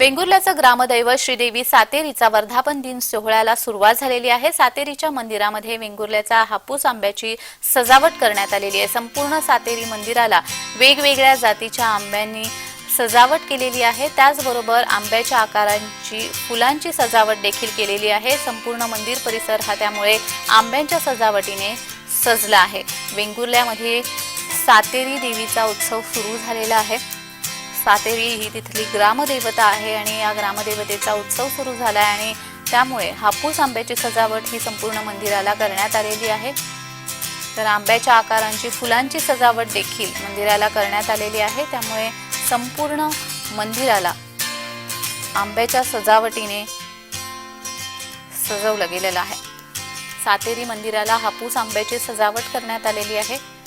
वेंगुर्ल्याचं ग्रामदैवत श्रीदेवी सातेरीचा वर्धापन दिन सोहळ्याला सुरुवात झालेली आहे. सातेरीच्या मंदिरामध्ये वेंगुर्ल्याचा हापूस आंब्याची सजावट करण्यात आलेली आहे. संपूर्ण सातेरी मंदिराला वेगवेगळ्या जातीच्या आंब्यांनी सजावट केलेली आहे. त्याचबरोबर आंब्याच्या आकारांची फुलांची सजावट देखील केलेली आहे. संपूर्ण मंदिर परिसर हा त्यामुळे आंब्यांच्या सजावटीने सजला आहे. वेंगुर्ल्यामध्ये सातेरी देवीचा उत्सव सुरू झालेला आहे. सातेरी ही तिथली ग्रामदेवता आहे आणि या ग्रामदेवतेचा उत्सव सुरू झाला आहे आणि त्यामुळे हापूस आंब्याची सजावट ही संपूर्ण मंदिराला करण्यात आलेली आहे. तर आंब्याच्या आकारांची फुलांची सजावट देखील मंदिराला करण्यात आलेली आहे. त्यामुळे संपूर्ण मंदिराला आंब्याच्या सजावटीने सजवलं गेलेलं आहे. सातेरी मंदिराला हापूस आंब्याची सजावट करण्यात आलेली आहे.